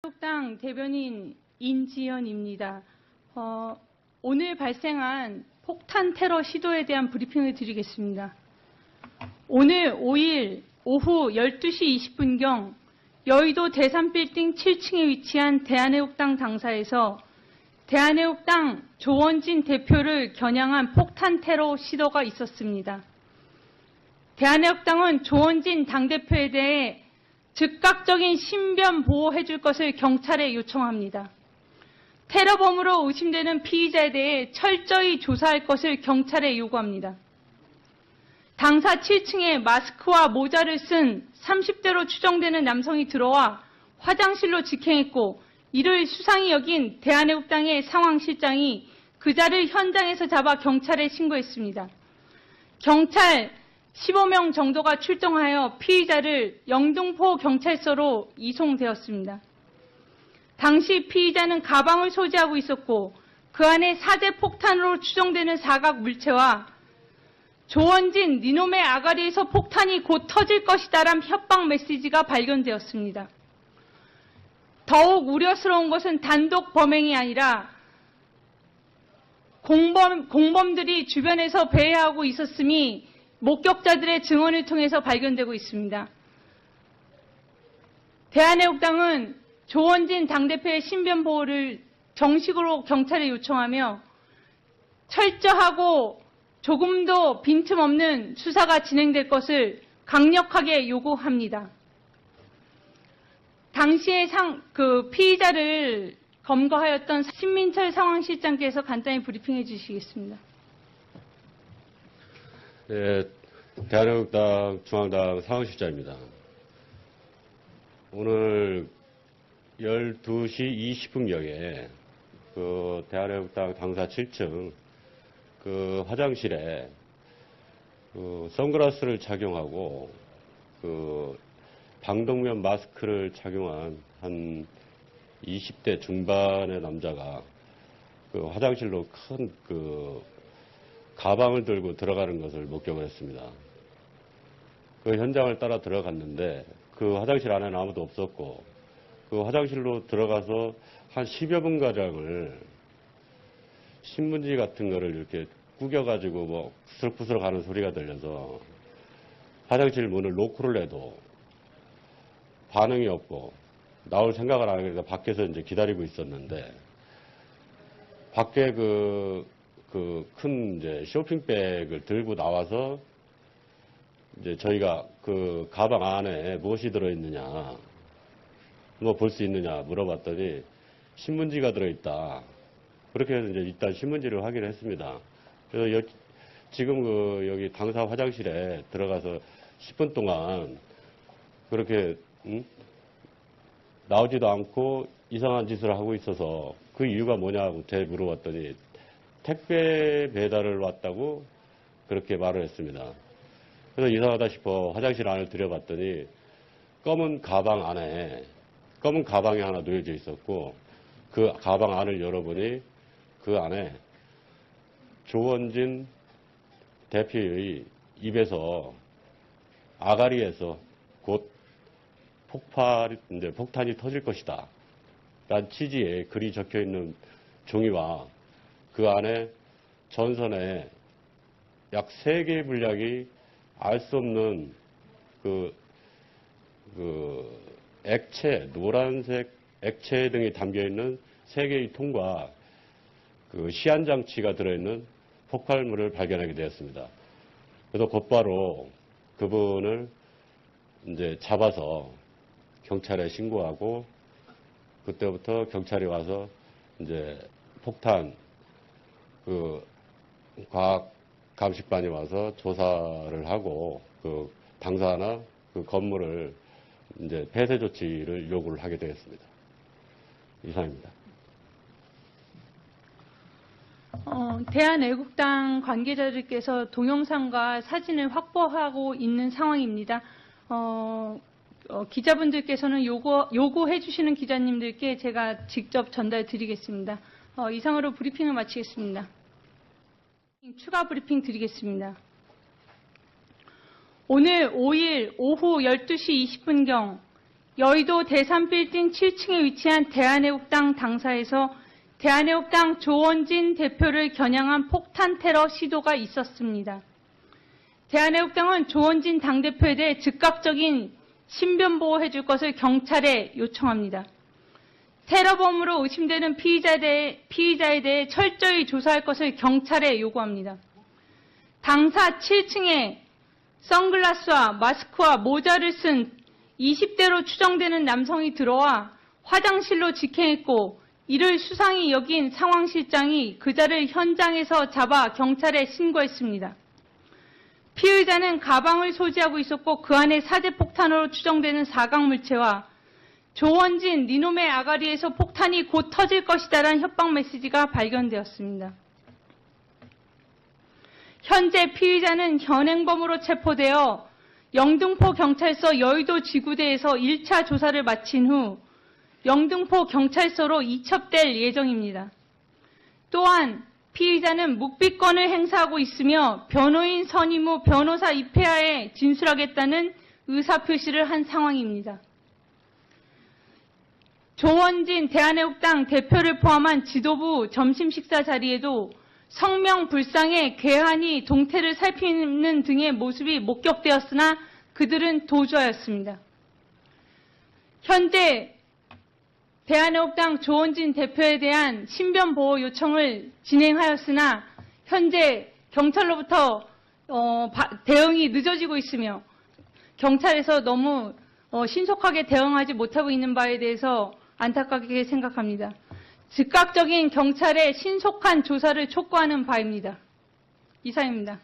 한국당 대변인 인지연입니다. 어, 오늘 발생한 폭탄 테러 시도에 대한 브리핑을 드리겠습니다. 오늘 5일 오후 12시 20분경 여의도 대산빌딩 7층에 위치한 대한애국당 당사에서 대한애국당 조원진 대표를 겨냥한 폭탄 테러 시도가 있었습니다. 대한애국당은 조원진 당대표에 대해 즉각적인 신변 보호해 줄 것을 경찰에 요청합니다. 테러범으로 의심되는 피의자에 대해 철저히 조사할 것을 경찰에 요구합니다. 당사 7층에 마스크와 모자를 쓴 30대로 추정되는 남성이 들어와 화장실로 직행했고 이를 수상히 여긴 대한애국당의 상황실장이 그자를 현장에서 잡아 경찰에 신고했습니다. 경찰 15명 정도가 출동하여 피의자를 영등포 경찰서로 이송되었습니다. 당시 피의자는 가방을 소지하고 있었고 그 안에 사제 폭탄으로 추정되는 사각 물체와 조원진 니놈의 아가리에서 폭탄이 곧 터질 것이다란 협박 메시지가 발견되었습니다. 더욱 우려스러운 것은 단독 범행이 아니라 공범, 공범들이 주변에서 배회하고 있었음이 목격자들의 증언을 통해서 발견되고 있습니다. 대한애국당은 조원진 당대표의 신변 보호를 정식으로 경찰에 요청하며 철저하고 조금도 빈틈없는 수사가 진행될 것을 강력하게 요구합니다. 당시에 상, 그 피의자를 검거하였던 신민철 상황실장께서 간단히 브리핑해 주시겠습니다. 예, 대한민국당 중앙당 상황실장입니다. 오늘 12시 20분경에 그 대한민국당 당사 7층 그 화장실에 그 선글라스를 착용하고 그 방독면 마스크를 착용한 한 20대 중반의 남자가 그 화장실로 큰그 가방을 들고 들어가는 것을 목격을 했습니다. 그 현장을 따라 들어갔는데 그 화장실 안에는 아무도 없었고 그 화장실로 들어가서 한 10여 분 가량을 신문지 같은 거를 이렇게 구겨가지고 뭐 구슬구슬 가는 소리가 들려서 화장실 문을 노크를 해도 반응이 없고 나올 생각을 안 하니까 밖에서 이제 기다리고 있었는데 밖에 그 그 큰 이제 쇼핑백을 들고 나와서 이제 저희가 그 가방 안에 무엇이 들어있느냐 뭐 볼 수 있느냐 물어봤더니 신문지가 들어있다. 그렇게 해서 이제 일단 신문지를 확인했습니다. 그래서 여- 지금 그 여기 당사 화장실에 들어가서 10분 동안 그렇게 응? 나오지도 않고 이상한 짓을 하고 있어서 그 이유가 뭐냐고 제 물어봤더니 택배 배달을 왔다고 그렇게 말을 했습니다. 그래서 이상하다 싶어 화장실 안을 들여봤더니 검은 가방 안에 검은 가방이 하나 놓여져 있었고 그 가방 안을 열어보니 그 안에 조원진 대표의 입에서 아가리에서 곧 폭발, 이제 폭탄이 터질 것이다. 란 취지의 글이 적혀 있는 종이와 그 안에 전선에 약 3개의 분량이 알 수 없는 그, 그 액체, 노란색 액체 등이 담겨 있는 3개의 통과 그 시한장치가 들어있는 폭발물을 발견하게 되었습니다. 그래서 곧바로 그분을 이제 잡아서 경찰에 신고하고 그때부터 경찰이 와서 이제 폭탄 그 과학 감식반이 와서 조사를 하고 그 당사나 그 건물을 이제 폐쇄 조치를 요구를 하게 되었습니다. 이상입니다. 어, 대한애국당 관계자들께서 동영상과 사진을 확보하고 있는 상황입니다. 어, 어, 기자분들께서는 요구, 요구해 주시는 기자님들께 제가 직접 전달 드리겠습니다. 어, 이상으로 브리핑을 마치겠습니다. 추가 브리핑 드리겠습니다. 오늘 5일 오후 12시 20분경 여의도 대산빌딩 7층에 위치한 대한애국당 당사에서 대한애국당 조원진 대표를 겨냥한 폭탄 테러 시도가 있었습니다. 대한애국당은 조원진 당대표에 대해 즉각적인 신변 보호해 줄 것을 경찰에 요청합니다. 테러범으로 의심되는 피의자에 대해, 철저히 조사할 것을 경찰에 요구합니다. 당사 7층에 선글라스와 마스크와 모자를 쓴 20대로 추정되는 남성이 들어와 화장실로 직행했고 이를 수상히 여긴 상황실장이 그자를 현장에서 잡아 경찰에 신고했습니다. 피의자는 가방을 소지하고 있었고 그 안에 사제폭탄으로 추정되는 사각물체와 조원진 니놈의 아가리에서 폭탄이 곧 터질 것이다라는 협박 메시지가 발견되었습니다. 현재 피의자는 현행범으로 체포되어 영등포 경찰서 여의도 지구대에서 1차 조사를 마친 후 영등포 경찰서로 이첩될 예정입니다. 또한 피의자는 묵비권을 행사하고 있으며 변호인 선임 후 변호사 입회하에 진술하겠다는 의사표시를 한 상황입니다. 조원진 대한애국당 대표를 포함한 지도부 점심 식사 자리에도 성명 불상의 괴한이 동태를 살피는 등의 모습이 목격되었으나 그들은 도주하였습니다. 현재 대한애국당 조원진 대표에 대한 신변 보호 요청을 진행하였으나 현재 경찰로부터 어, 바- 대응이 늦어지고 있으며 경찰에서 너무 어, 신속하게 대응하지 못하고 있는 바에 대해서 안타깝게 생각합니다. 즉각적인 경찰의 신속한 조사를 촉구하는 바입니다. 이상입니다.